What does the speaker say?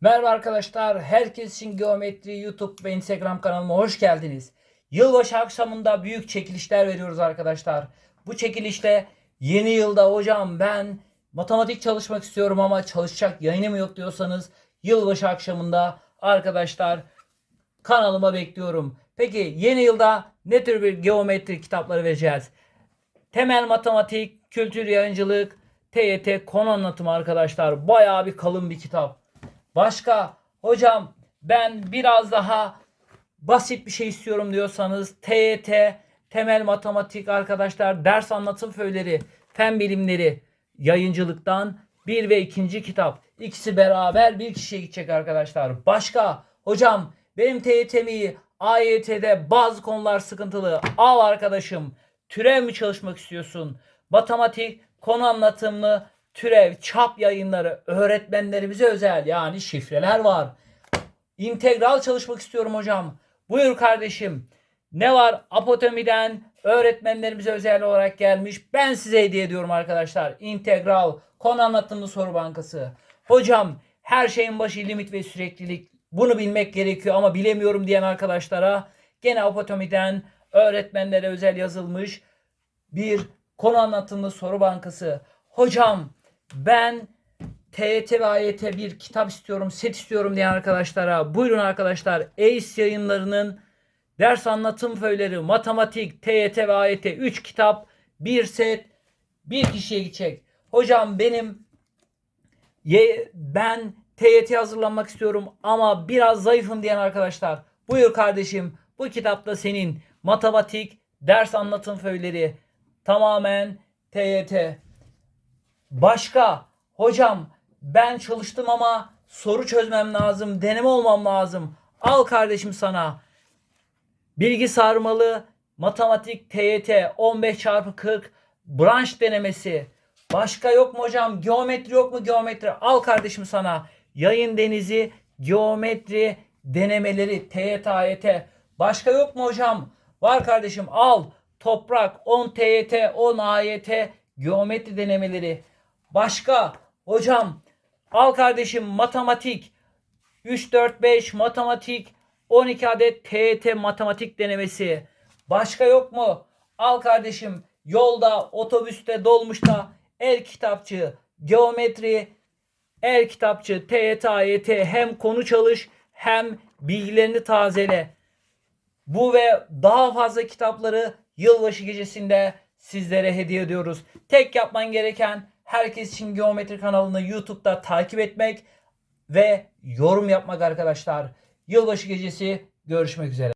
Merhaba arkadaşlar. Herkes için Geometri YouTube ve Instagram kanalıma hoş geldiniz. Yılbaşı akşamında büyük çekilişler veriyoruz arkadaşlar. Bu çekilişte yeni yılda hocam ben matematik çalışmak istiyorum ama çalışacak yayınım yok diyorsanız yılbaşı akşamında arkadaşlar kanalıma bekliyorum. Peki yeni yılda ne tür bir geometri kitapları vereceğiz? Temel matematik, kültür yayıncılık, TYT konu anlatımı arkadaşlar. Bayağı bir kalın bir kitap. Başka hocam ben biraz daha basit bir şey istiyorum diyorsanız TYT, temel matematik arkadaşlar ders anlatım föyleri, fen bilimleri yayıncılıktan bir ve ikinci kitap. İkisi beraber bir kişiye gidecek arkadaşlar. Başka hocam benim TYT'm iyi, AYT'de bazı konular sıkıntılı. Al arkadaşım türev mi çalışmak istiyorsun? Matematik, konu anlatımlı, türev, çap yayınları öğretmenlerimize özel yani şifreler var. İntegral çalışmak istiyorum hocam. Buyur kardeşim. Ne var? Apotomiden öğretmenlerimize özel olarak gelmiş. Ben size hediye ediyorum arkadaşlar. İntegral, konu anlatımlı soru bankası. Hocam her şeyin başı limit ve süreklilik. Bunu bilmek gerekiyor ama bilemiyorum diyen arkadaşlara gene Apotomiden öğretmenlere özel yazılmış bir konu anlatımlı soru bankası. Hocam ben TYT ve AYT bir kitap istiyorum, set istiyorum diyen arkadaşlara buyurun arkadaşlar ACE yayınlarının ders anlatım föyleri, matematik, TYT ve AYT 3 kitap, bir set, bir kişiye gidecek. Hocam benim ben TYT hazırlanmak istiyorum ama biraz zayıfım diyen arkadaşlar buyur kardeşim bu kitapta senin matematik, ders anlatım föyleri tamamen TYT. Başka hocam ben çalıştım ama soru çözmem lazım, deneme olmam lazım. Al kardeşim sana. Bilgi sarmalı matematik TYT 15 çarpı 40 branş denemesi. Başka yok mu hocam? Geometri yok mu geometri? Al kardeşim sana. Yayın denizi geometri denemeleri TYT AYT. Başka yok mu hocam? Var kardeşim al. Toprak 10 TYT 10 AYT geometri denemeleri. Başka hocam al kardeşim matematik 3 4 5 matematik 12 adet TET matematik denemesi. Başka yok mu? Al kardeşim yolda, otobüste, dolmuşta el kitapçı, geometri, el kitapçı, TET, AYT hem konu çalış hem bilgilerini tazele. Bu ve daha fazla kitapları yılbaşı gecesinde sizlere hediye ediyoruz. Tek yapman gereken Herkes için Geometri kanalını YouTube'da takip etmek ve yorum yapmak arkadaşlar. Yılbaşı gecesi görüşmek üzere.